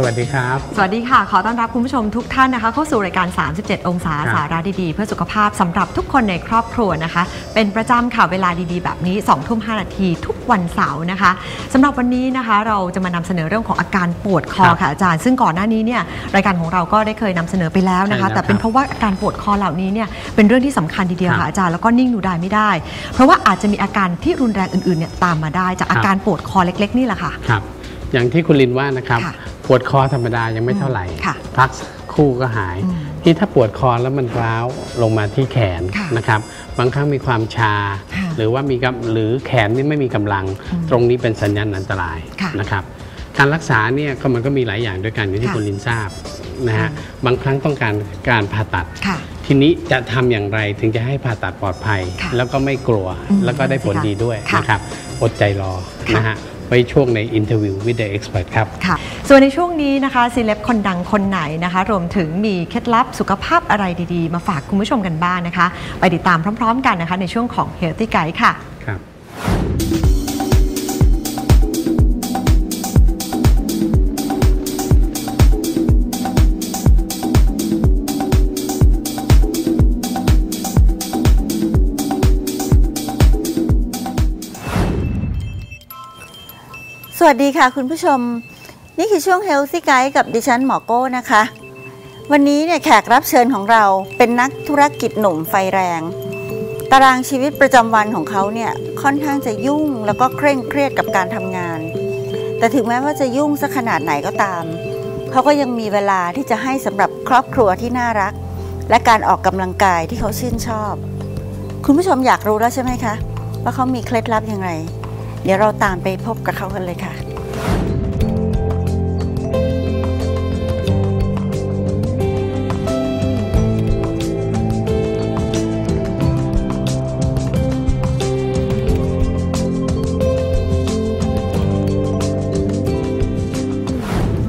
สวัสดีครับ สวัสดีค่ะ ขอต้อนรับคุณผู้ชมทุกท่านนะคะ เข้าสู่รายการ 37 องศาครับสาระดีๆ เพื่อสุขภาพสำหรับทุกคนในครอบครัวนะคะ เป็นประจำค่ะเวลาดีๆ แบบนี้2ทุ่ม5นาทีทุกวันเสาร์นะคะสำหรับวันนี้นะคะ เราจะมานำเสนอเรื่องของอาการปวดคอครับค่ะอาจารย์ซึ่งก่อนหน้านี้เนี่ยรายการของเราก็ได้เคยนำเสนอไปแล้วนะคะใช่แล้วแต่เป็นครับเพราะว่าอาการปวดคอเหล่านี้เนี่ยเป็นเรื่องที่สำคัญทีเดียวครัค่ะบอาจารย์แล้วก็นิ่งดูได้ไม่ได้ เพราะว่าอาจจะมีอาการที่รุนแรงอื่นๆเนี่ยตามมาได้จากอาการปวดคอเล็ก ๆ นี่แหละค่ะครับ อย่างที่คุณลินว่านะครับค่ะปวดคอธรรมดายังไม่เท่าไหร่ค่ะพักสักครู่ก็หายอืมที่ถ้าปวดคอแล้วมันร้าวลงมาที่แขนค่ะนะครับ บางครั้งมีความชาค่ะหรือว่ามีกำหรือแขนนี่ไม่มีกำลังอืมตรงนี้เป็นสัญญาณอันตรายค่ะนะครับ การรักษาเนี่ยก็มันก็มีหลายอย่างด้วยกันอย่างที่ค่ะคุณลินทราบนะฮะอืมบางครั้งต้องการการผ่าตัดค่ะทีนี้จะทำอย่างไรถึงจะให้ผ่าตัดปลอดภัยค่ะแล้วก็ไม่กลัวอืมแล้วก็ได้ผลดีด้วยค่ะนะครับอดใจรอค่ะนะฮะ ไว้ช่วงใน Interview with the Expert ครับค่ะ ส่วนในช่วงนี้นะคะซีเลบคนดังคนไหนนะคะ รวมถึงมีเคล็ดลับสุขภาพอะไรดีๆ มาฝากคุณผู้ชมกันบ้างนะคะ ไปติดตามพร้อม ๆ กันนะคะ ในช่วงของ Healthy Guide ค่ะครับ สวัสดีค่ะคุณผู้ชม นี่คือช่วง Healthy Guide กับดิฉันหมอโก้นะคะ วันนี้เนี่ยแขกรับเชิญของเราเป็นนักธุรกิจหนุ่มไฟแรง ตารางชีวิตประจำวันของเขาเนี่ยค่อนข้างจะยุ่งแล้วก็เคร่งเครียดกับการทำงาน แต่ถึงแม้ว่าจะยุ่งสักขนาดไหนก็ตาม เขาก็ยังมีเวลาที่จะให้สำหรับครอบครัวที่น่ารัก และการออกกำลังกายที่เขาชื่นชอบ คุณผู้ชมอยากรู้แล้วใช่ไหมคะ ว่าเขามีเคล็ดลับยังไง ดี๋ยวเราตามไปพบกับเขากันเลยค่ะ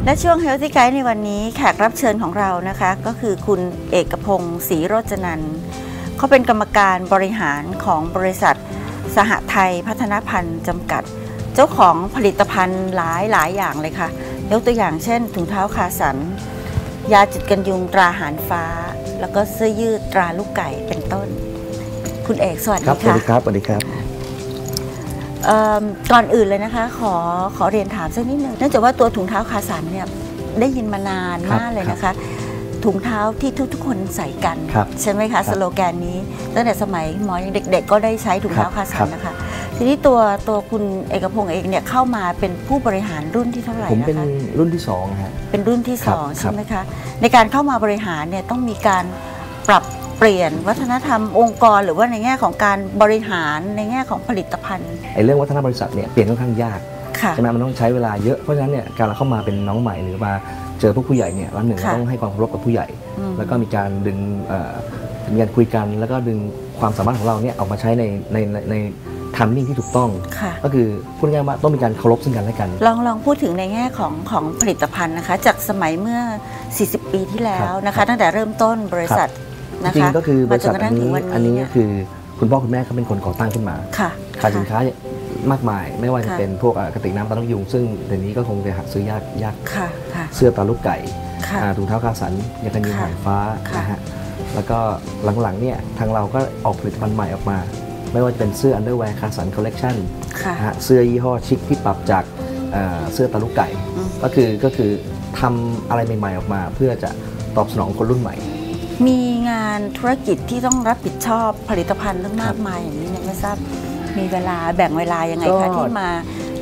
และช่วง Healthy Guide ในวันนี้แขกรับเชิญของเรานะคะ ก็คือคุณเอกพงศ์ศรีโรจนันท์เขาเป็นกรรมการบริหารของบริษัท สหไทยพัฒนพันธ์จำกัด เจ้าของผลิตภัณฑ์หลายหลายอย่างเลยค่ะ ยกตัวอย่างเช่น ถุงเท้าคาสัน ยาจุดกันยุงตราหารฟ้า แล้วก็เสื้อยืดตราลูกไก่เป็นต้น คุณเอกสวัสครัดีบสวัสค่ะดีครับสวัสดีครับเอิ่มก่อนอื่นเลยนะคะขอขอเรียนถามสักนิดหนึ่งเนื่องจากว่าตัวถุงเท้าคาสันเนี่ยได้ยินมานานครับมากเลยนะคะ ถุงเท้าที่ทุกๆคนใส่กันครับใช่ไหมครัคะบสโลแกนนี้ ตั้งแต่สมัยหมอยังเด็กๆ ก็ได้ใช้ถุงเท้าครัคาบสัครันบนะคะ ทีนี้ตัวตัวคุณเอกพงศ์เองเนี่ยเข้ามาเป็นผู้บริหารรุ่นที่เท่าไหร่ผมนะเป็นคะรุ่นที่สองฮะเป็นรุ่นที่คสรับองครับใช่ไหมคะในการเข้ามาบริหารเนี่ยต้องมีการปรับเปลี่ยนวัฒนธรรมองค์กรหรือว่าในแง่ของการบริหารในแง่ของผลิตภัณฑ์ไอ้เรื่องวัฒนบริษัทเนี่ยเปลี่ยนค่อนข้างยากค่ะใช่ไหมมันต้องใช้เวลาเยอะเพราะฉะนั้นเนี่ยการเราเข้ามาเป็นน้องใหม่หรือมา เจอพวกผู้ใหญ่เนี่ยวันหนึ่งค่ะเราต้องให้ความเคารพกับผู้ใหญ่ อืม แล้วก็มีการดึงเอ่อมีการคุยกัน แล้วก็ดึงความสามารถของเราเนี่ยออกมาใช้ในในในในทัมมิ่งที่ถูกต้อง ค่ะ ก็คือพูดง่ายๆว่าต้องมีการเคารพซึ่งกันและกัน ลองลองพูดถึงในแง่ของของผลิตภัณฑ์นะคะ จากสมัยเมื่อ 40 ปีที่แล้วนะครัคะ บตั้งแต่เริ่มต้นบริษัทนะจริคะงๆก็คือบริษัทมาจนกระอัทั่นงถึนี้งวันอันนี้นี้ก็คือคุณพ่อคุณแม่เขาเป็นคนก่อตั้งขึ้นมา ค่ะขายสินค้า มากมาย ไม่ว่าจะค่ะเป็นพวกอะกระติกน้ำตาลูกยุง ซึ่งเดี๋ยวนี้ก็คงจะหาซื้อยากยากค่ะค่ะเสื้อตาลูกไก่ค่ะอ่าถุงเท้าคาสันยากันยุงค่ะหางฟ้าค่ะนะฮะแล้วก็หลังๆเนี่ยทางเราก็ออกผลิตภัณฑ์ใหม่ออกมา ไม่ว่าจะเป็นเสื้ออันเดอร์แวร์คาสันคอลเลกชันค่ะนะฮะเสื้อยี่ห้อชิคที่ปรับจากเอ่อเสื้อตาลูกไก่อืมก็คือก็คือทำอะไรใหม่ ๆ ออกมา เพื่อจะตอบสนองคนรุ่นใหม่ มีงานธุรกิจที่ต้องรับผิดชอบผลิตภัณฑ์ตั้งครัมาบกมายอย่างนี้เนี่ยไม่ทราบ มีเวลาแบ่งเวลายังไงก็ คะที่มา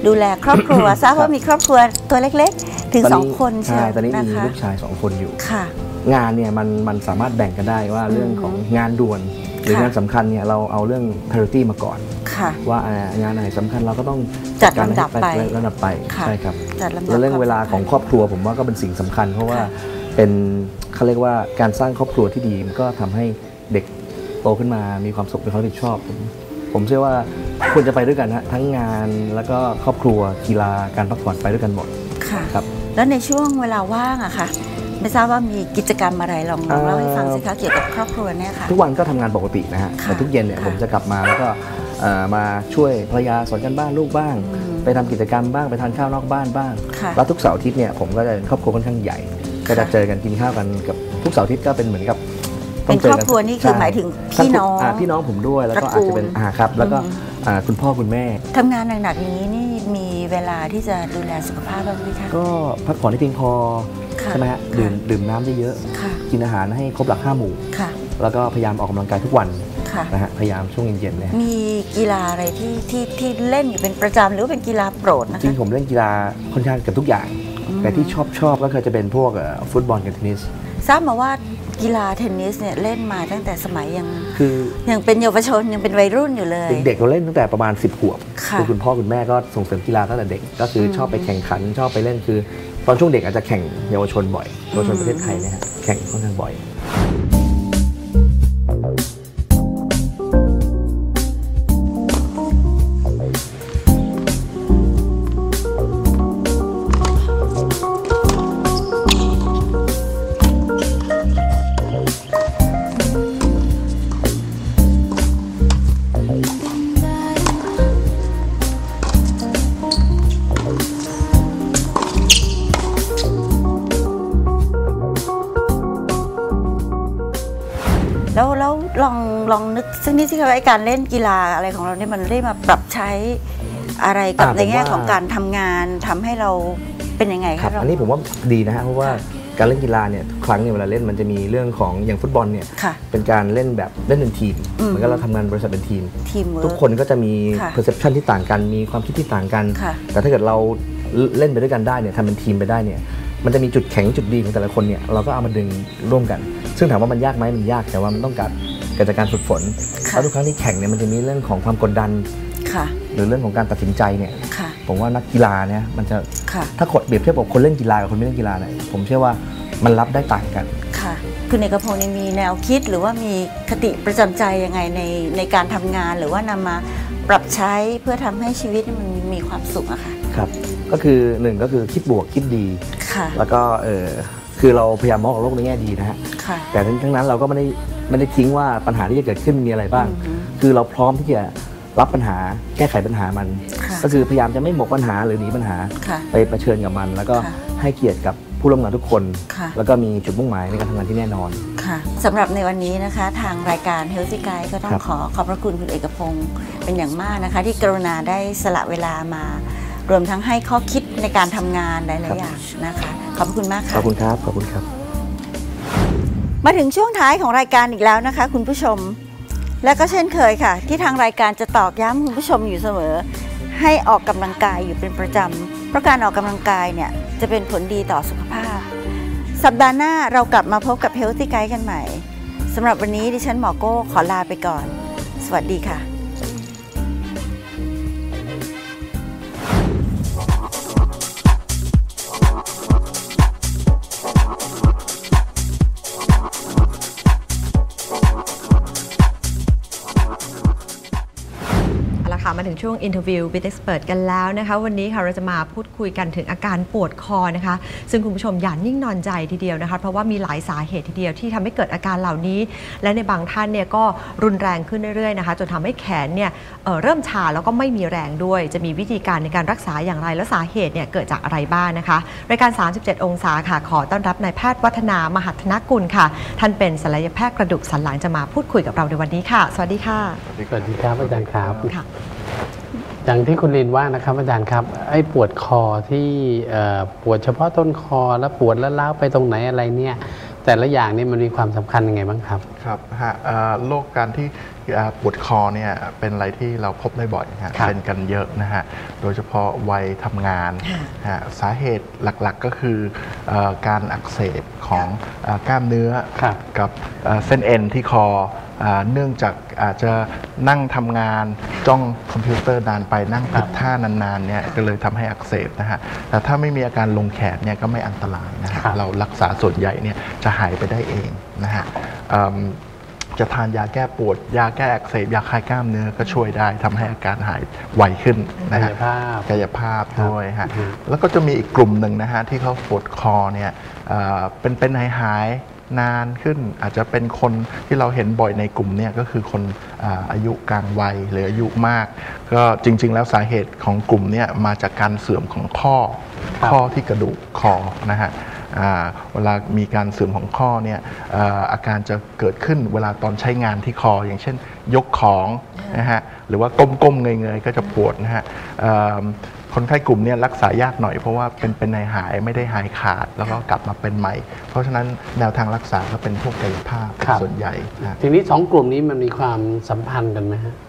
ดูแลครอบครัว ทราบว่ามีครอบครัวตัวเล็กๆ ถึงตสองคนใช่ใช่ไหมตอนนี้นะมีคะลูกชายสองคนอยู่ ค่ะ งานเนี่ยมันมันสามารถแบ่งกันได้ว่าเรื่องของงานด่วน หรือค่ะ งานสำคัญเนี่ยเราเอาเรื่อง priority มาก่อน ค่ะ ว่าอ่างานไหนสำคัญเราก็ต้องจัดการลำดับไปให้ลำดับไปค่ะ ใช่ครับ จัดลำดับแล้วเรื่องความเวลาของสำญครอบครัวผมว่าก็เป็นสิ่งสำคัญ เพราะว่าค่ะเป็นเขาเรียกว่าการสร้างครอบครัวที่ดีมันก็ทำให้เด็กโตขึ้นมามีความสุขมีความรับผิดชอบผม ผมเชื่อว่าควรจะไปด้วยกันฮะทั้งงานแล้วก็ครอบครัวกีฬาการพักผ่อนไปด้วยกันหมดค่ะครับ แล้วในช่วงเวลาว่างอะค่ะไม่ทราบว่ามีกิจกรรมอะไรลองลองเล่าให้ฟังสิคะเกี่ยวกับครอบครัวเนี่ยค่ะทุกวันก็ทำงานปกตินะฮะค่ะแต่ทุกเย็นเนี่ยค่ะผมจะกลับมาแล้วก็เอ่อมาช่วยภรรยาสอนกันบ้านลูกบ้างอืมไปทำกิจกรรมบ้างไปทานข้าวนอกบ้านบ้างค่ะแล้วทุกเสาร์อาทิตย์เนี่ยผมก็จะเป็นครอบครัวค่อนข้างใหญ่ ก็จะเจอกันกินข้าวกันกับทุกเสาร์อาทิตย์ก็เป็นเหมือนกับ เป็นครอบครัวนี่คือใช่หมายถึงพี่น้องาพี่น้องผมด้วยแล้วก็ตระกูอาจลจะเป็นอ่าครับ แล้วก็อืมอ่าคุณพ่อคุณแม่ทำงานหนักๆอย่างนี้นี่มีเวลาที่จะดูแลสุขภาพบ้างไหมคะก็พักผ่อนให้เพียงพอค่ะใช่ไหมฮะดื่มดื่มน้ำเยอะค่ะๆกินอาหารให้ครบหลักห้าหมู่ค่ะแล้วก็พยายามออกกำลังกายทุกวันค่ะนะฮะพยายามช่วงเย็นๆเนี่ยมีกีฬาอะไรที่ที่ที่เล่นอยู่เป็นประจำหรือว่าเป็นกีฬาโปรดนะจริคะงผมเล่นกีฬาค่อนข้างเกับทุกอย่างอืมแต่ที่ชอบชอบก็คือจะเป็นพวกเอ่อฟุตบอลกับเทนนิสทราบมาว่า กีฬาเทนนิสเนี่ยเล่นมาตั้งแต่สมัยยังคือยังเป็นเยาวชนยังเป็นวัยรุ่นอยู่เลย เด็กๆเราเล่นตั้งแต่ประมาณ 10 ขวบค่ะคือคุณพ่อคุณแม่ก็ส่งเสริมกีฬาตั้งแต่เด็ก ก็คืออมชอบไปแข่งขันชอบไปเล่นคือ ตอนช่วงเด็กอาจจะแข่งเยาวชนบ่อยเยาวชนอืมประเทศไทยเนะฮะแข่งค่อนข้างบ่อย นึกสักนิดสิคะว่าไอ้การเล่นกีฬาอะไรของเราเนี่ยมันได้มาปรับใช้อะไรกับอ่าในแง่ผมว่า ของการทำงานทำให้เราเป็นยังไงครัคะบเรา อันนี้ผมว่าดีนะฮะเพราะว่าการเล่นกีฬาเนี่ยทุกครั้งเนี่ยเวลาเล่นมันจะมีเรื่องของอย่างฟุตบอลเนี่ยค่ะเป็นการเล่นแบบเล่นเป็นทีมอืม เหมือนกับเราทำงานบริษัทเป็นทีม ทีมเวิร์ ทุกคนก็จะมี ค่ะ perception ที่ต่างกัน มีความคิดที่ต่างกัน ค่ะ แต่ถ้าเกิดเราเล่นไปด้วยกันได้เนี่ยทำเป็นทีมไปได้เนี่ย มันจะมีจุดแข็งจุดดีของแต่ละคนเนี่ย เราก็เอามาดึงร่วมกัน ซึ่งถามว่ามันยากไหมมันยาก แต่ว่ามันต้องการ เกิดจากการฝึกฝนค่ะแล้วทุกครั้งที่แข่งเนี่ยมันจะมีเรื่องของความกดดันค่ะหรือเรื่องของการตัดสินใจเนี่ยค่ะผมว่านักกีฬาเนี่ยมันจะค่ะถ้าขดเปรียบเทียบกับคนเล่นกีฬากับคนไม่เล่นกีฬาเนี่ยผมเชื่อว่ามันรับได้ต่างกันค่ะคุณเอกพงศ์นี่มีแนวคิดหรือว่ามีคติประจำใจยังไงในในการทำงานหรือว่านำมาปรับใช้เพื่อทำให้ชีวิตมันมีความสุขอะค่ะครับ ก็คือหนึ่งก็คือคิดบวกคิดดีค่ะแล้วก็เออ คือเราพยายามมองโลกในแง่ดีนะฮะค่ะแต่ทั้งนั้นเราก็ไม่ได้ไม่ได้ทิ้งว่าปัญหาที่จะเกิดขึ้นมีอะไรบ้างอือฮึคือเราพร้อมที่จะรับปัญหาแก้ไขปัญหามันค่ะก็คือพยายามจะไม่หมกปัญหาหรือหนีปัญหาค่ะไปเผชิญกับมัน แล้วก็ค่ะให้เกียรติกับผู้ร่วมงานทุกคนค่ะแล้วก็มีจุดมุ่งหมายในการทำงานที่แน่นอนค่ะสำหรับในวันนี้นะคะ ทางรายการ Healthy Guide ก็ต้อครังบขอขอบพระคุณคุณเอกพงศ์เป็นอย่างมากนะคะ ที่กรุณาได้สละเวลามา รวมทั้งให้ข้อคิดในการทำงานหลายๆอย่างนะคะ ขอบพระคุณมากขค่ะอบคุณครับ ขอบคุณครับ มาถึงช่วงท้ายของรายการอีกแล้วนะคะ คุณผู้ชม และก็เช่นเคยค่ะ ที่ทางรายการจะตอกย้ำคุณผู้ชมอยู่เสมอ ให้ออกกำลังกายอยู่เป็นประจำเพราะการออกกำลังกายเนี่ยจะเป็นผลดีต่อสุขภาพ สัปดาห์หน้าเรากลับมาพบกับ Healthy Guide กันใหม่สำหรับวันนี้ดิฉันหมอโก้ขอลาไปก่อน สวัสดีค่ะ เอาละค่ะมาถึงช่วง Interview with Expert กันแล้วนะคะ วันนี้ค่ะเราจะมาพูดคุยกันถึงอาการปวดคอนะคะ ซึ่งคุณผู้ชมอย่านิ่งนอนใจทีเดียวนะคะ เพราะว่ามีหลายสาเหตุทีเดียวที่ทำให้เกิดอาการเหล่านี้ และในบางท่านเนี่ยก็รุนแรงขึ้นเรื่อยๆนะคะจนทำให้แขนเนี่ยเอ่อเริ่มชาแล้วก็ไม่มีแรงด้วย จะมีวิธีการในการรักษาอย่างไรและสาเหตุเนี่ยเกิดจากอะไรบ้างนะคะรายการ 37 องศาค่ะ ขอต้อนรับนายแพทย์วัฒนามหัฒนกุลค่ะ ท่านเป็นศัลยแพทย์กระดูกสันหลังจะมาพูดคุยกับเราในวันนี้ค่ะ สวัสดีค่ะ สวัสดีครับอาจารย์ครับค่ะ อย่างที่คุณลินว่านะครับอาจารย์ครับไอ้ปวดคอที่เอ่อปวดเฉพาะต้นคอแล้วปวดแล้วล้าวไปตรงไหนอะไรเนี่ยแต่ละอย่างนี่มันมีความสำคัญยังไงบ้างครับครับฮะเอ่อโรคการที่อ่าปวดคอเนี่ยเป็นอะไรที่เราพบได้บ่อยนะฮะครับเป็นกันเยอะนะฮะโดยเฉพาะวัยทำงานฮะสาเหตุหลักๆก็คือเออการอักเสบของเออกล้ามเนื้อครับกับเอ่อเส้นเอ็นที่คออ่า เนื่องจากอาจจะนั่งทำงานจ้องคอมพิวเตอร์นานไปนั่งติดท่านานๆเนี่ยก็เลยทำให้อักเสบนะฮะแต่ถ้าไม่มีอาการลงแขนเนี่ยก็ไม่อันตรายนะฮะครับเรารักษาส่วนใหญ่เนี่ยจะหายไปได้เองนะฮะเอิ่มจะทานยาแก้ปวด ยาแก้อักเสบยาคลายกล้ามเนื้อก็ช่วยได้ทำให้อาการหายไวขึ้นนะฮะกายภาพกายภาพด้วยฮะอืมแล้วก็จะมีอีกกลุ่มหนึ่งนะฮะที่เขาปวดคอเนี่ยเอ่อเป็นเป็นหายหายๆ นานขึ้น อาจจะเป็นคนที่เราเห็นบ่อยในกลุ่มเนี่ยก็คือคนอาอายุกลางวัยหรืออายุมาก ก็จริง ๆ แล้วสาเหตุของกลุ่มเนี่ยมาจากการเสื่อมของข้อครับข้อที่กระดูกคอนะฮะอ่าเวลามีการเสื่อมของข้อเนี่ยเอ่ออาการจะเกิดขึ้นเวลาตอนใช้งานที่คอ อย่างเช่นยกของนะฮะหรือว่าก้มๆเงยๆก็จะปวดนะฮะเอิ่ม คนไข้กลุ่มเนี้รักษายากหน่อยเพราะว่าเป็นเป็นในหายไม่ได้หายขาดแล้วก็กลับมาเป็นใหม่ เพราะฉะนั้นแนวทางรักษาก็เป็นพวกกายภาพครับ ส่วนใหญ่นะ ทีนี้สองกลุ่มนี้มันมีความสัมพันธ์กันไหมฮะอ่า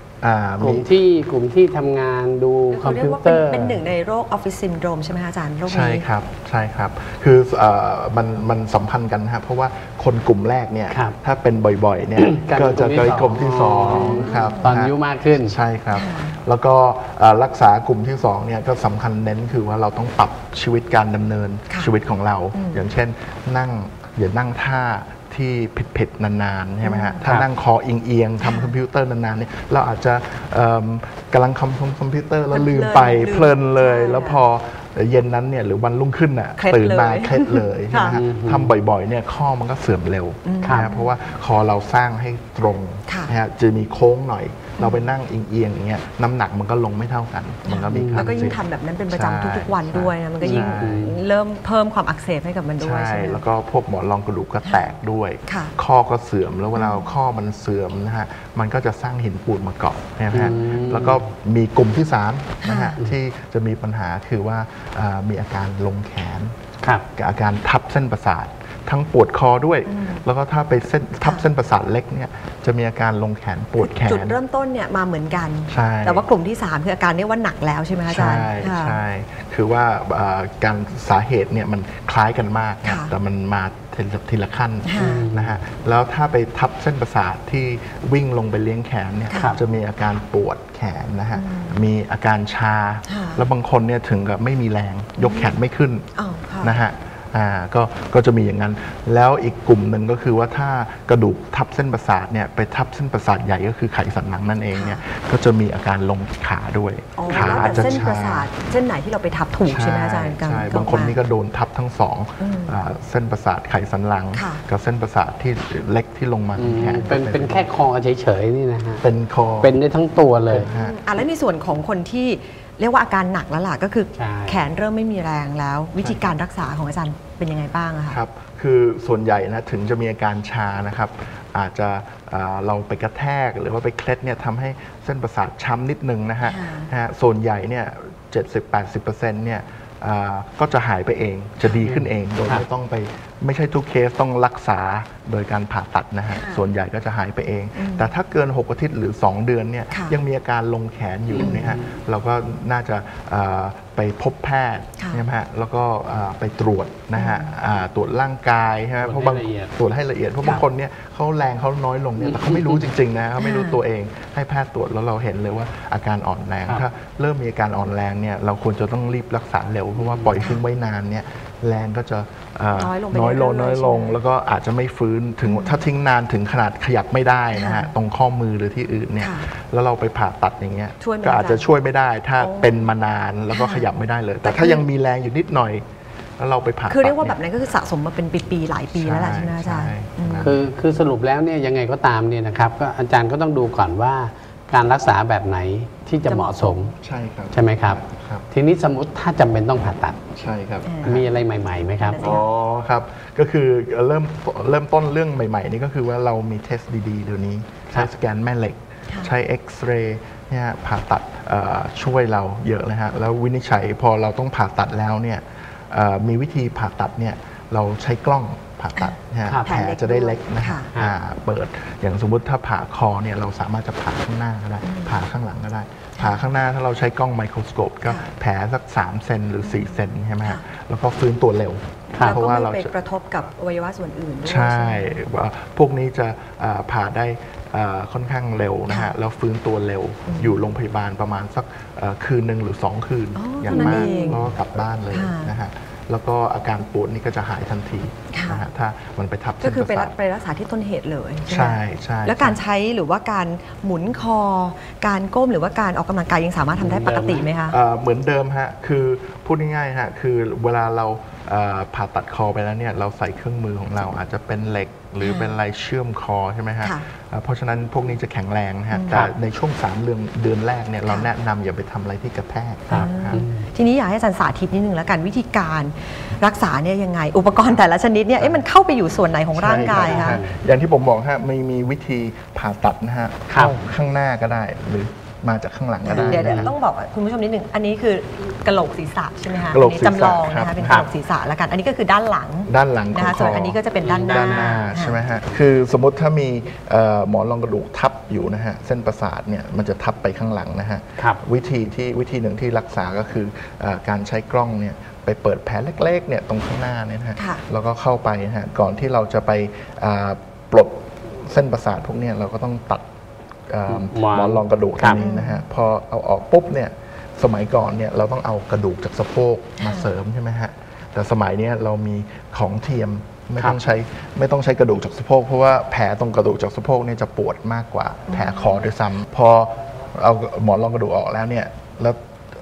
กลุ่มีมที่กลุ่มที่ทำงานดูคอเขามเรียพิกวว่าเตเป็นอร์เป็นหนึ่งในโรคออฟฟิศซินโดรมใช่ไหมคะอาจารย์โรคใช่นี้ครับใช่ครับ คือเอ่อมันมันสัมพันธ์กันนะครับเพราะว่าคนกลุ่มแรกเนี่ยครับถ้าเป็นบ่อยๆเนี่ยกลายก็เป็นจะกเกิลุ่ดมที่กลุ่มที่สสอองงครับตอนอายุมากขึ้นใช่ครับ แล้วก็เอ่อรักษากลุ่มที่สองเนี่ยก็สำคัญเน้นคือว่าเราต้องปรับชีวิตการดำเนินค่ะชีวิตของเรา อย่างเช่นนั่งอย่านั่งท่า ที่ผิดๆนานๆใช่ไหมฮะถ้าครับนั่งคอเอียงๆทำคอมพิวเตอร์นานๆเนี่ยเราอาจจะเอิ่มกำลังคำคอมพิวเตอร์แล้วลืมไปเพลินเลย แล้วพอเย็นนั้นเนี่ยหรือวันรุ่งขึ้นน่ะเคล็ดตื่นมาเลยเคล็ดเลยใช่ไหมฮะค่ะทำบ่อยๆเนี่ยข้อมันก็เสื่อมเร็วครับนะฮะเพราะว่าคอเราสร้างให้ตรงค่ะนะฮะจะมีโค้งหน่อย เราไปนั่งเอียงๆอย่างเงี้ยน้ำหนักมันก็ลงไม่เท่ากัน มันก็มีแล้วก็ยิ่งความเสี่ทำแบบนั้นเป็นประใช่จำทุกๆวันด้วยนะมันก็ยิ่งใช่เริ่มเพิ่มความอักเสบให้กับมันด้วยใช่ ใช่ไหม แล้วก็พวกหมอนรองกระดูกก็แตกด้วย ค่ะ ข้อก็เสื่อมแล้วเวลาข้อมันเสื่อมนะฮะมันก็จะสร้างหินปูนมาเกาะนะฮะอืมแล้วก็มีกลุ่มที่สามนะฮะที่จะมีปัญหาคือว่าอ่ามีอาการลงแขน ครับ กับอาการทับเส้นประสาท ทั้งปวดคอด้วย แล้วก็ถ้าไปเส้นทับเส้นประสาทเล็กเนี่ยจะมีอาการลงแขนปวดแขน จุดเริ่มต้นเนี่ยมาเหมือนกันใช่แต่ว่ากลุ่มที่ 3 คืออาการเรียกว่าหนักแล้วใช่ไหมคะอาจารใช่ย์ค่ะใช่ คือว่าเอ่อการสาเหตุเนี่ยมันคล้ายกันมากนะค่ะแต่มันมาทีละทีละขั้นค่ะนะฮะ แล้วถ้าไปทับเส้นประสาทที่วิ่งลงไปเลี้ยงแขนเนี่ยครับจะมีอาการปวดแขนนะฮะ มีอาการชาค่ะแล้วบางคนเนี่ยถึงกับไม่มีแรงยกแขนไม่ขึ้นอ๋อค่ะนะฮะ อ่าก็ก็จะมีอย่างนั้น แล้วอีกกลุ่มหนึ่งก็คือว่าถ้ากระดูกทับเส้นประสาทเนี่ยไปทับเส้นประสาทใหญ่ก็คือไขสันหลังนั่นเองเนี่ยก็จะมีอาการลงขาด้วยอ๋อขาแล้วอาจแต่จะเส้นชาประสาทเส้นไหนที่เราไปทับถูกใช่ไหมอาจารย์กลใช่กลบางคนมานี่ก็โดนทับทั้งสองอืมอ่าเส้นประสาทไขสันหลัง ค่ะ กับเส้นประสาทที่เล็กที่ลงมาอืที่มแขนเป็นเป็นแค่คอเฉยๆนี่นะฮะเป็นคอเป็นได้ทั้งตัวเลย ฮะ อะแล้วในส่วนของคนที่ เรียกว่าอาการหนักแล้วล่ะก็คือใช่แขนเริ่มไม่มีแรงแล้ว วิธีการรักษาของอาจารย์เป็นยังไงบ้างอะคะครับคือส่วนใหญ่นะถึงจะมีอาการชานะครับ อาจจะอ่าเราไปกระแทกหรือว่าไปเคล็ดเนี่ยทำให้เส้นประสาทช้ำนิดนึงนะฮะค่ะนะฮะส่วนใหญ่เนี่ย70-80%เนี่ยอ่าก็จะหายไปเองจะดีขึ้นเองโดยครับไม่ต้องไป ไม่ใช่ทุกเคสต้องรักษาโดยการผ่าตัดนะฮะค่ะส่วนใหญ่ก็จะหายไปเองอืมแต่ถ้าเกิน 6 อาทิตย์หรือ 2 เดือนเนี่ยค่ะยังมีอาการลงแขนอยู่เนี่ยฮะเราก็น่าจะอ่าไปพบแพทย์ค่ะใช่ไหมฮะแล้วก็อ่าไปตรวจนะฮะอ่าตรวจร่างกายใช่ไหมตรวจเพราะบางให้ละเอียดตรวจให้ละเอียดเพราะค่ะบางคนเนี่ยเขาแรงเขาน้อยลงเนี่ยแต่เขาไม่รู้จริงๆนะเขาไม่รู้ตัวเอง ให้แพทย์ตรวจแล้วเราเห็นเลยว่าอาการอ่อนแรงครับถ้าเริ่มมีอาการอ่อนแรงเนี่ยเราควรจะต้องรีบรักษาเร็วเพราะว่าปล่อยทิ้งไว้นานเนี่ย แรงก็จะเอ่อน้อยลงไปน้อยลงเรื่อยๆน้อยลงใช่ไหมแล้วก็อาจจะไม่ฟื้นถึงถ้าทิ้งนานถึงขนาดขยับไม่ได้นะฮะค่ะตรงข้อมือหรือที่อื่นเนี่ยค่ะแล้วเราไปผ่าตัดอย่างเงี้ยช่วยไหมก็อาจจะอาจารย์ช่วยไม่ได้ ถ้าโอ้เป็นมานานแล้วก็ค่ะขยับไม่ได้เลย แต่ถ้ายังมีแรงอยู่นิดหน่อยแล้วเราไปผ่าตัดคือเรียกว่านี่แบบนั้นก็คือสะสมมาเป็นปีๆหลายปีแล้วแหละใช่ไหมอาจารย์ใช่อืมคือคือสรุปแล้วเนี่ยยังไงก็ตามเนี่ยนะครับก็อาจารย์ก็ต้องดูก่อนว่า การรักษาแบบไหนที่จะเหมาะสมใช่ครับใช่ไหมครับครับทีนี้สมมติถ้าจำเป็นต้องผ่าตัดใช่ครับอ่ามีอะไรใหม่ๆไหมครับนั่นสิอ๋อครับ ก็คือเริ่มเริ่มต้นเรื่องใหม่ ๆ นี่ก็คือว่าเรามีเทสดีๆเดี๋ยวนี้ใช้สแกนแม่เหล็กค่ะใช้เอ็กซเรย์เนี่ยผ่าตัดเอ่อช่วยเราเยอะเลยฮะแล้ววินิจฉัยพอเราต้องผ่าตัดแล้วเนี่ยเอ่อมีวิธีผ่าตัดเนี่ยเราใช้กล้อง ผ่าตัดนะฮะครับแผลจะได้เล็กนะค่ะฮะอ่าเปิดอย่างสมมุติถ้าผ่าคอเนี่ยเราสามารถจะผ่าข้างหน้าก็ได้ผ่าข้างหลังก็ได้ ผ่าข้างหน้าถ้าเราใช้กล้องไมโครสโคปก็ค่ะแผลสัก3เซนหรือ4เซนใช่ไหมฮะค่ะแล้วก็ฟื้นตัวเร็วครับแล้วเพราะก็ว่าไม่เราไปจะกระทบกับอวัยวะส่วนอื่นด้วยใช่ไหมว่าพวกนี้จะอ่าผ่าได้อ่าค่อนข้างเร็วนะฮะค่ะแล้วฟื้นตัวเร็วอยู่โรงพยาบาลประมาณสักเอ่อคืนหนึ่งหรือ 2 คืนอ๋อออย่างเท่านั้มานกเองแล้วก็กลับบ้านเลยค่ะนะฮะ แล้วก็อาการปวดนี่ก็จะหายทันทีค่ะนะฮะถ้ามันไปทับก็เส้นคือปไประรัสากทไปรักษาที่ต้นเหตุเลยใช่ไหมใช่ใช่แล้วการใช้หรือว่าการหมุนคอ การก้มหรือว่าการออกกำลังกายยังสามารถทำได้ปกติไหมคะเอ่อเหมือนเดิมฮะคือพูดง่ายๆฮะคือเวลาเราเอ่อ ผ่าตัดคอไปแล้วเนี่ยเราใส่เครื่องมือของเราอาจจะเป็นเหล็ก หรือค่ะเป็นอะไรเชื่อมคอใช่ไหมฮะค่ะอ่าเพราะฉะนั้นพวกนี้จะแข็งแรงนะฮะอืมแต่ในช่วง3เดือนเดือนแรกเนี่ยเราค่ะแนะนำอย่าไปทำอะไรที่กระแทกครับครับทีนี้อยากให้อาจารย์สาธิตนิดนึงแล้วกันวิธีการรักษาเนี่ยยังไง อุปกรณ์แต่ละชนิดเนี่ยเอ๊ะมันเข้าไปอยู่ส่วนไหนของร่างกายใช่คะ รับอย่างที่ผมบอกฮะไม่มีวิธีผ่าตัดนะฮะครับ เข้าข้างหน้าก็ได้ หรือ มาจากข้างหลังก็ได้เดี๋ยวเดี๋ยวนะฮะต้องบอกคุณผู้ชมนิดนึงอันนี้คือกระโหลกศีรษะใช่ไหมคะกะโหลกศีรษะอันนี้จำลองครับนะคะเป็นคกรัระบโหลกศีรษะแล้วกัน อันนี้ก็คือด้านหลัง ด้านหลังขนะองคะคส่วอนอันนี้ก็จะเป็นด้านหน้าด้านหน้าใช่ไหมฮะคือสมมติถ้ามีเอ่อหมอนรองกระดูกทับอยู่นะฮะเส้นประสาทเนี่ยมันจะทับไปข้างหลังนะฮะครับ วิธีที่วิธีหนึ่งที่รักษาก็คือเออการใช้กล้องเนี่ยไปเปิดแผลเล็กๆเนี่ยตรงข้างหน้าเนี่ยนะฮะค่ะ แล้วก็เข้าไปนะฮะก่อนที่เราจะไปอ่าปลดเส้นประสาทพวกเนี้เราก็ต้องตัดเอ่อ หมอนหมอนรองกระดูกคตรัรบงนี้นะฮะพอเอาออกปุ๊บเนี่ยสมัยก่อนเนี่ยเราต้องเอากระดูกจากสะโพกมาเสริมใช่ไหมฮะแต่สมัยเนี้ยเรามีของเทียมไม่ต้องใช้ไม่ต้องใช้กระดูกจากสะโพกเพราะว่าแผลตรงกระดูกจากสะโพกเนี่ยจะปวดมากกว่าแผลคอด้วยซ้ำพอเอาหมอนรองกระดูกออกแล้วเนี่ยแล้ว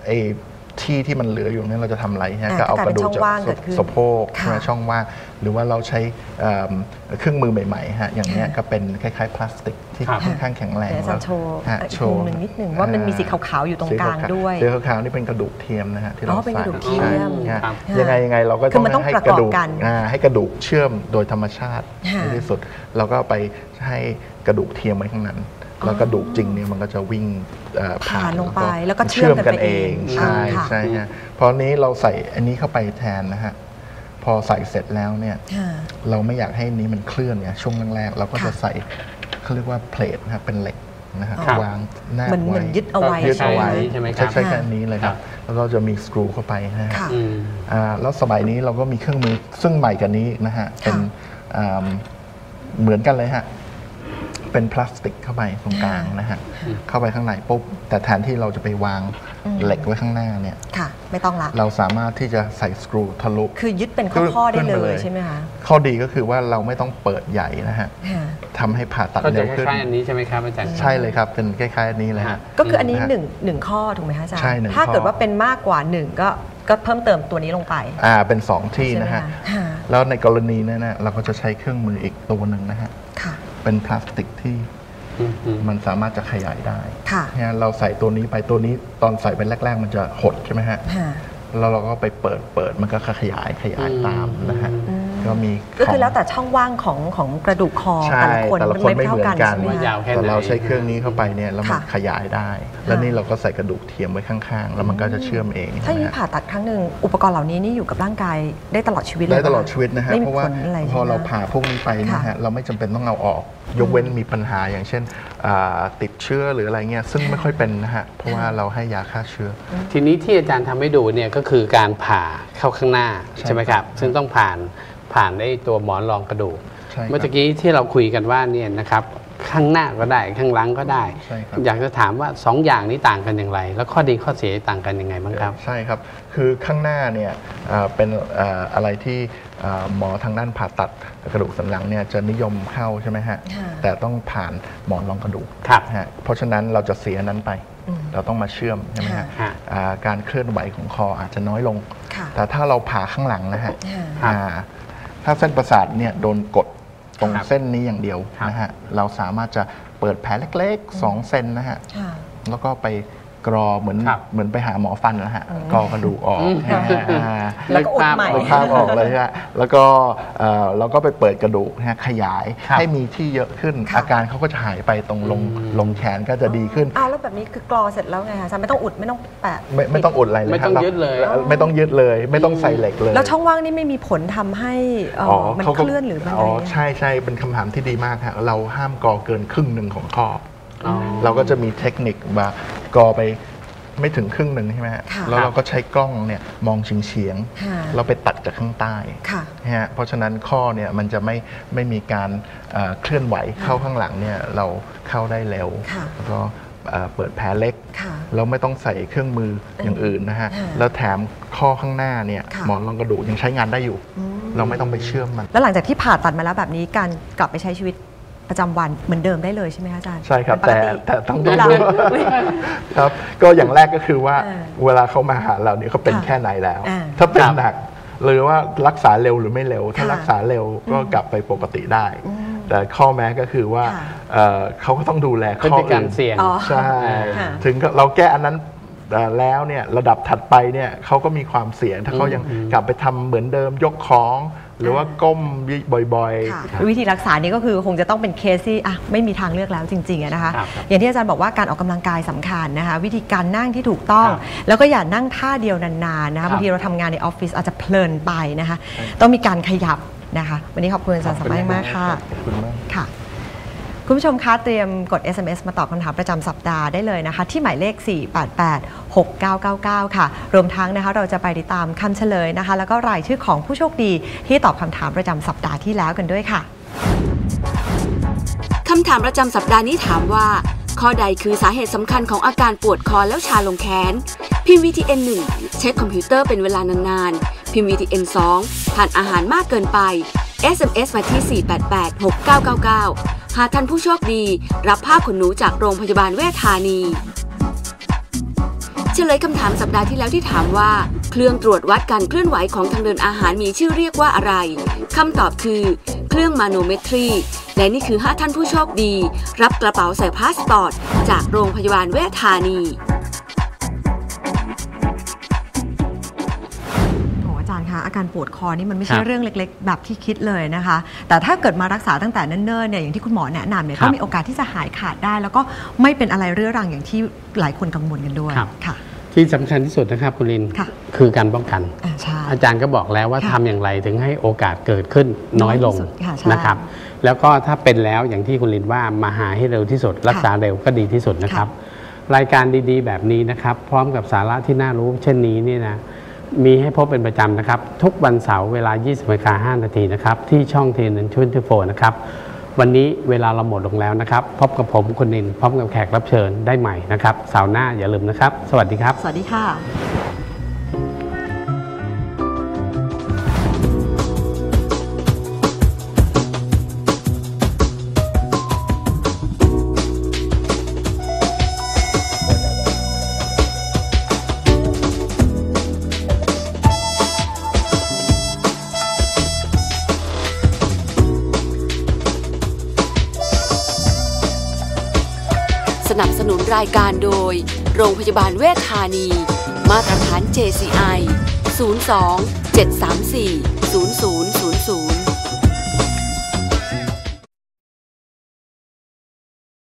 ไอ้ ที่ที่มันเหลืออยู่เนี่ยเราจะทำอะไรฮะอ่าก็เอากระดูกก็กลายเป็นช่องจากว่างเกิดขึ้นสะโพกค่ะใช่ไหมช่องว่างหรือว่าเราใช้เอิ่มเครื่องมือใหม่ๆฮะอย่างเนี้ยก็เป็นคล้ายๆพลาสติกที่ครับ ค่อนข้างแข็งแรงเดี๋ยวอาจารย์โชว์ฮะอีกโชว์มุมหนึ่งนิดหนึ่งว่ามันมีสีขาวๆอยู่ตรงกลางด้วย สีขาวๆนี่เป็นกระดูกเทียมนะฮะที่อ๋เราอเป็นใส่กระดูกเทียมใช่ฮะครับ ยังไงยังไงเราก็คืต้ออมันต้องให้ประกกอบระดูกกันอ่าให้กระดูกเชื่อมโดยธรรมชาติค่ะ ในที่สุด เราก็ไปให้กระดูกเทียมไว้ข้างนั้น แล้วกระดูกจริงเนี่ยมันก็จะวิ่งเอ่อผ่านลงไป แล้วก็เชื่อมกันไปเองใช่อ่าค่ะใช่ฮะพอนี้เราใส่อันนี้เข้าไปแทนนะฮะพอใส่เสร็จแล้วเนี่ยค่ะเราไม่อยากให้นี้มันเคลื่อนไงช่วงแรกๆเราก็จะค่ะใส่เขาเรียกว่าเพลทนะครับเป็นเหล็กนะฮะครับวางหน้าเหมือนเหมืไว้อนยึดเอาไว้ยึดเอาไว้ใช่ไหมครับใช้แค่นี้เลยครับครับแล้วก็จะมีสกรูเข้าไปนะฮะค่ะอืมอ่าแล้วสมัยนี้เราก็มีเครื่องมือซึ่งใหม่กันนี้นะฮะเป็นอ่าเหมือนกันเลยฮะ เป็นพลาสติกเข้าไปตรงกลางนะฮะเข้าไปข้างในปุ๊บ แต่แทนที่เราจะไปวางอืมเหล็กไว้ข้างหน้าเนี่ยค่ะไม่ต้องละเราสามารถที่จะใส่สกรูทะลุคือยึดเป็นข้อๆได้ขึ้นเลไปเลยยใช่ไหมคะข้อดีก็คือว่าเราไม่ต้องเปิดใหญ่นะฮะค่ะทำให้ผ่าตัดก็จะเร็วคขึ้นล้ายๆอันนี้ใช่ไหมครับอาจารย์ใช่เลยครับเป็นคล้ายๆอันนี้เลยฮะก็คืออันนี้นะฮะหนึ่งหนึ่งข้อถูกไหมคะอาจารย์ใช่หนึ่งถ้าข้อเกิดว่าเป็นมากกว่าหนึ่งก็ก็เพิ่มเติมตัวนี้ลงไป อ่า เป็นสองที่นะฮะใช่ไหมคะค่ะแล้วในกรณีนั้นนะเราก็จะใช้เครื่องมืออีกตัวหนึ่งนะฮะค่ะ เป็นพลาสติกที่อืมอืมมันสามารถจะขยายได้ค่ะเนี่ยเราใส่ตัวนี้ไปตัวนี้ตอนใส่ไปแรก ๆ มันจะหดใช่ไหมฮะค่ะแล้วเราก็ไปเปิดเปิดมันก็ขยายขยายตามนะฮะอืม ก็มีก็คือขงแล้วแต่ช่องว่างของของกระดูกคอใช่แต่ละคนแต่ละคนไม่เท่าเหมือนกันใช่ไหมว่าคะยาวแค่ไหนแต่เราใช้เครื่องนี้เข้าไปเนี่ยแล้วมันค่ะขยายได้ แล้วนี่เราก็ใส่กระดูกเทียมไว้ข้างๆ แล้วมันก็จะเชื่อมเองถ้าอย่างนี้นะฮะผ่าตัดครั้งหนึ่งอุปกรณ์เหล่านี้นี่อยู่กับร่างกายได้ตลอดชีวิตเลยได้เหรตคะลอดชีวิตนะฮะไม่เพมีราะว่าผลอะไรพอเราใช่ไหมผ่าพวกนี้ไปนะค่ะฮะเราไม่จำเป็นต้องเอาออก ยกเว้นมีปัญหาอย่างเช่นอ่าติดเชื้อหรืออะไรเงี้ยซึ่งไม่ค่อยเป็นนะฮะเพราะว่าเราให้ยาฆ่าเชื้อ ทีนี้ที่อาจารย์ทำให้ดูเนี่ยก็คือการผ่าเข้าข้างหน้าใช่ใช่ไหมครับ ซึ่งต้องผ่าน ผ่านไอ้ตัวหมอนรองกระดูกใช่ครับเมื่อกี้ที่เราคุยกันว่าเนี่ยนะครับข้างหน้าก็ได้ข้างหลังก็ได้ใช่ครับอยากจะถามว่าสองอย่างนี้ต่างกันอย่างไร แล้วข้อดีข้อเสียต่างกันยังไงบ้างครับ ใช่ครับ คือข้างหน้าเนี่ยอ่าเป็นอ่าอะไรที่อ่าหมอทางด้านผ่าตัดกระดูกสันหลังเนี่ยจะนิยมเข้าใช่ไหมฮะค่ะแต่ต้องผ่านหมอนรองกระดูกครับฮะเพราะฉะนั้นเราจะเสียนั้นไปอืมเราต้องมาเชื่อมใช่ไหมฮะค่ะอ่าการเคลื่อนไหวของคออาจจะน้อยลงค่ะแต่ถ้าเราผ่าข้างหลังนะฮะค่ะครับอ่า ถ้าเส้นประสาทเนี่ยโดนกดตรงครับเส้นนี้อย่างเดียวครับนะฮะเราสามารถจะเปิดแผลเล็กๆ2เซนนะฮะค่ะแล้วก็ไป กรอเหมือนครับเหมือนไปหาหมอฟันนะฮะกรอกระดูกออกอืมอ่าแล้วก็อุดใหม่นึกภาพออกเลยฮะแล้วก็เอ่อเราก็ไปเปิดกระดูกนะฮะขยายครับให้มีที่เยอะขึ้นค่ะอาการเขาก็จะหายไปตรงลงอืมลงแขนก็จะดีขึ้น อ้าวแล้วแบบนี้คือกรอเสร็จแล้วไงคะอาจารย์ไม่ต้องอุดไม่ต้องแปะไม่ไม่ต้องอุดอะไรเลยไม่ต้องครับยึดเลย ราไม่ต้องยึดเลย ไม่ต้องใส่เหล็กเลย แล้วช่องว่างนี่ไม่มีผลทำให้เอ่ออมันขาเคก็ลื่อนหรือมันอะไรอ๋อไหมใช่ใช่เป็นคำถามที่ดีมากฮะเราห้ามกอเกินครึ่งหนึ่งของข้อออ๋อเราก็จะมีเทคนิคว่ากอไปไม่ถึงครึ่งหนึ่งใช่ไหมฮะค่ะแล้วเราก็ใช้กล้องเนี่ยมองเฉียงเฉียงๆค่ะ เราไปตัดจากข้างใต้ค่ะ นะฮะเพราะฉะนั้นข้อเนี่ยมันจะไม่ไม่มีการเอ่อเคลื่อนไหวเข้าข้างหลังเนี่ยเราเข้าได้เร็วค่ะ แล้วก็เอ่อเปิดแผลเล็ก ค่ะเราไม่ต้องใส่เครื่องมืออย่างอื่นนะฮะ ค่ะแล้วแถมข้อข้างหน้าเนี่ยค่ะ หมอนรองกระดูกยังใช้งานได้อยู่ อืมเราไม่ต้องไปเชื่อมมัน แล้วหลังจากที่ผ่าตัดมาแล้วแบบนี้การกลับไปใช้ชีวิต ประจำวันเหมือนเดิมได้เลยใช่ไหมคะอาจารย์ใช่ครับเป็นปแต่กติแต่ต้องเวดูลาครับก็อย่างแรกก็คือว่าเออเวลาเขามาหาเราเนี่ยเขาเป็นค่ะแค่ไหนแล้วอ่าถ้าเป็นครับหนักหรือว่ารักษาเร็วหรือไม่เร็ว ถ้าค่ะรักษาเร็วก็กลับไปปกติได้ แต่ข้อแม้ก็คือว่าค่ะเอ่อเขาก็ต้องดูแลพฤข้อติกรรมอื่นเสี่ยงอ๋อใช่ค่ะถึงเราแก้อันนั้นเอ่อแล้วเนี่ยระดับถัดไปเนี่ยเขาก็มีความเสี่ยงถ้าเขายังกลับไปทำเหมือนเดิมยกของ หรือว่าก้มบ่อยค่ะๆวิธีรักษานี่ก็คือคงจะต้องเป็นเคสที่อะไม่มีทางเลือกแล้วจริงๆอะนะคะครับอย่างที่อาจารย์บอกว่าการออกกำลังกายสำคัญนะคะ วิธีการนั่งที่ถูกต้องครับแล้วก็อย่านั่งท่าเดียวนานๆนะครัคะบบางทีเราทำงานในออฟฟิศอาจจะเพลินไปนะคะ ต้องมีการขยับนะคะ วันนี้ขอบคุณอาจารย์สมัยมากค่ะขอบคุณมากค่ะ คุณผู้ชมคะเตรียมกด SMS มาตอบคำถามประจำสัปดาห์ได้เลยนะคะ ที่หมายเลข 488 6999 ค่ะ รวมทั้งนะคะเราจะไปติดตามคำเฉลยนะคะ แล้วก็รายชื่อของผู้โชคดีที่ตอบคำถามประจำสัปดาห์ที่แล้วกันด้วยค่ะคำถามประจำสัปดาห์นี้ถามว่า ข้อใดคือสาเหตุสำคัญของอาการปวดคอแล้วชาลงแขนพิมพ์ VTN 1 เช็คคอมพิวเตอร์เป็นเวลานานๆ พิมพ์ VTN 2ทานอาหารมากเกินไป SMS มาที่ 4886999 หากท่านผู้โชคดี รับผ้าขนหนูจากโรงพยาบาลเวชธานี เฉลยคำถามสัปดาห์ที่แล้วที่ถามว่า เครื่องตรวจวัดการเคลื่อนไหวของทางเดินอาหารมีชื่อเรียกว่าอะไรคำตอบคือ เครื่องมาโนเมตรีและนี่คือ 5 ท่านผู้โชคดี รับกระเป๋าใส่พาสปอร์ต จากโรงพยาบาลเวชธานี อ้อาจารย์คะอาการปวดคอนี่มันไม่ใช่ครับเรื่องเล็ก ๆ แบบที่คิดเลยนะคะ แต่ถ้าเกิดมารักษาตั้งแต่เนิ่นๆเนี่ยอย่างที่คุณหมอแนะนำเนี่ยครับก็มีโอกาสที่จะหายขาดได้ แล้วก็ไม่เป็นอะไรเรื้อรังอย่างที่หลายคนกังวลกันด้วยครับค่ะที่สำคัญที่สุดนะครับคุณลินค่ะคือการป้องกันอ่าใช่อาจารย์ก็บอกแล้วว่าค่ะทำอย่างไรถึงให้โอกาสเกิดขึ้นน้อยลงน้อยที่สุดค่ะใช่นะครับ แล้วก็ถ้าเป็นแล้วอย่างที่คุณลินว่ามาหาให้เร็วที่สุด รักษาเร็วก็ดีที่สุดนะครับ รายการดีๆ แบบนี้นะครับ พร้อมกับสาระที่น่ารู้เช่นนี้นี่นะ มีให้พบเป็นประจำนะครับ ทุกวันเสาร์เวลา 20นาฬิกา5นาทีนะครับ ที่ช่องเทนนชุนทโฟนะครับ วันนี้เวลาเราหมดลงแล้วนะครับ พบกับผมคุณนินพร้อมกับแขกรับเชิญได้ใหม่นะครับเสาร์หน้าอย่าลืมนะครับ สวัสดีครับ สวัสดีค่ะ รายการโดย โรงพยาบาลเวชธานี มาตรฐาน JCI 02 734 00